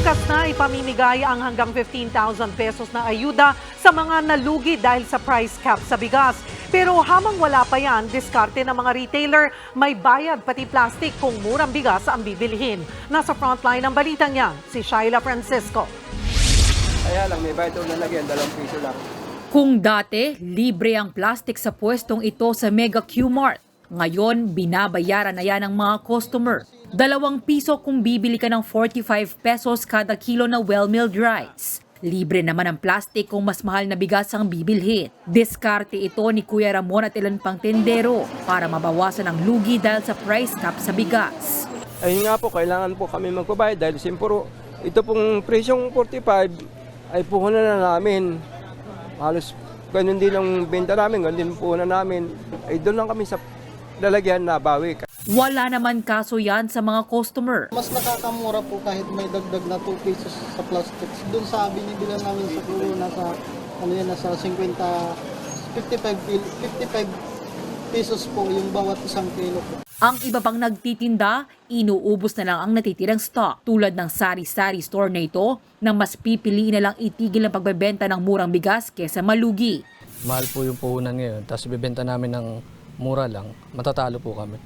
Bukas na ipamimigay ang hanggang 15,000 pesos na ayuda sa mga nalugi dahil sa price cap sa bigas. Pero hamang wala pa yan, diskarte ng mga retailer, may bayad pati plastic kung murang bigas ang bibilhin. Nasa frontline ng balitang yan, si Shaila Francisco. Kaya lang, may bayad na lagyan, dalawang piso lang. Kung dati, libre ang plastic sa pwestong ito sa Mega Q-Mart. Ngayon, binabayaran na yan ng mga customer. Dalawang piso kung bibili ka ng 45 pesos kada kilo na well-milled rice. Libre naman ang plastic kung mas mahal na bigas ang bibilhin. Diskarte ito ni Kuya Ramon at ilan pang tendero para mabawasan ang lugi dahil sa price cap sa bigas. Ayun nga po, kailangan po kami magbabayad dahil simpuro, ito pong presyong 45 ay puhunan na namin. Halos ganun din ang benta namin, ganun din puhunan namin. Ay doon lang kami sa lalagyan na bawi. Wala naman kaso yan sa mga customer. Mas nakakamura po kahit may dagdag na 2 pesos sa plastics. Doon sa binibilan namin sa kilo, nasa, ano yan, nasa 50, 55, pil- 55 pesos po yung bawat isang kilo po. Ang iba pang nagtitinda, inuubos na lang ang natitirang stock tulad ng sari-sari store na ito na mas pipiliin na lang itigil ang pagbebenta ng murang bigas kesa malugi. mahal po yung puhunan ngayon, tapos ibebenta namin ng mura lang, matatalo po kami.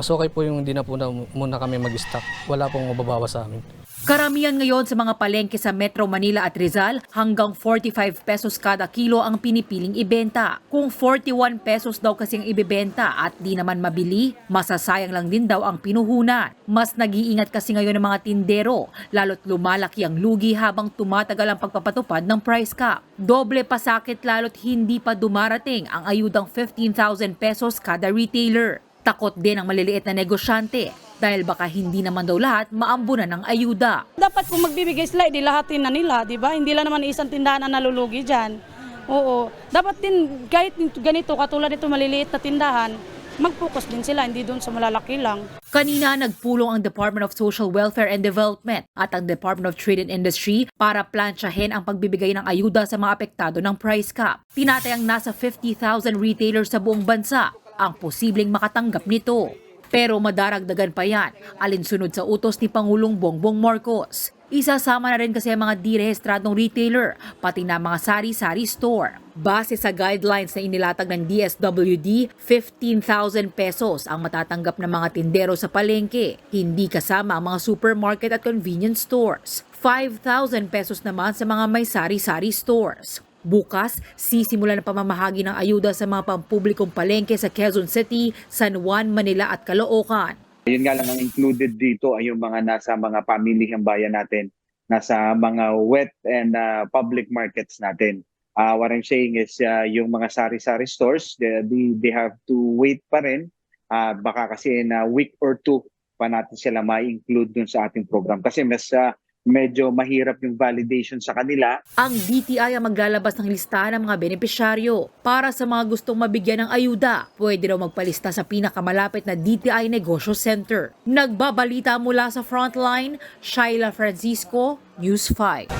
Mas okay po yung hindi na po na, muna kami mag-stock. Wala pong mababawa sa amin. Karamihan ngayon sa mga palengke sa Metro Manila at Rizal, hanggang 45 pesos kada kilo ang pinipiling ibenta. Kung 41 pesos daw kasi ang ibebenta at di naman mabili, masasayang lang din daw ang pinuhunan. Mas nag-iingat kasi ngayon ng mga tindero, lalo't lumalaki ang lugi habang tumatagal ang pagpapatupad ng price cap. Doble pasakit lalo't hindi pa dumarating ang ayudang 15,000 pesos kada retailer. Takot din ang maliliit na negosyante dahil baka hindi naman daw lahat maambunan ng ayuda. Dapat kung magbibigay sila, di lahatin na nila, di ba? Hindi lang naman isang tindahan na nalulugi dyan. Oo. Dapat din, kahit ganito, katulad nito maliliit na tindahan, mag-focus din sila, hindi doon sa malalaki lang. Kanina nagpulong ang Department of Social Welfare and Development at ang Department of Trade and Industry para plansyahin ang pagbibigay ng ayuda sa mga apektado ng price cap. Tinatayang nasa 50,000 retailers sa buong bansa ang posibleng makatanggap nito. Pero madaragdagan pa yan, alinsunod sa utos ni Pangulong Bongbong Marcos. Isasama na rin kasi ang mga direhistradong retailer, pati na mga sari-sari store. Base sa guidelines na inilatag ng DSWD, 15,000 pesos ang matatanggap ng mga tindero sa palengke, hindi kasama ang mga supermarket at convenience stores. 5,000 pesos naman sa mga may sari-sari stores. Bukas, sisimula na pamamahagi ng ayuda sa mga pampublikong palengke sa Quezon City, San Juan, Manila at Caloocan. Yun nga lang ang included dito ay yung mga nasa mga pamilihang bayan natin, nasa mga wet and uh, public markets natin. Uh, what I'm saying is uh, yung mga sari-sari stores, they, they, they have to wait pa rin. Uh, baka kasi in a week or two pa natin sila ma-include dun sa ating program. Kasi mas uh, medyo mahirap yung validation sa kanila. Ang DTI ang maglalabas ng listahan ng mga benepisyaryo. Para sa mga gustong mabigyan ng ayuda, pwede raw magpalista sa pinakamalapit na DTI Negosyo Center. Nagbabalita mula sa Frontline, Shaila Francisco, News 5.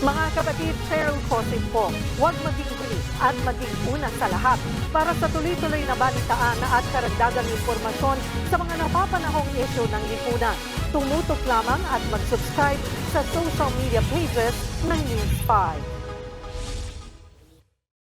Mga kapatid, Cheryl Cosin po, huwag maging huli at maging una sa lahat para sa tuloy-tuloy na balitaan at karagdagang impormasyon sa mga napapanahong issue ng lipunan. Tumutok lamang at mag-subscribe sa social media pages ng News 5.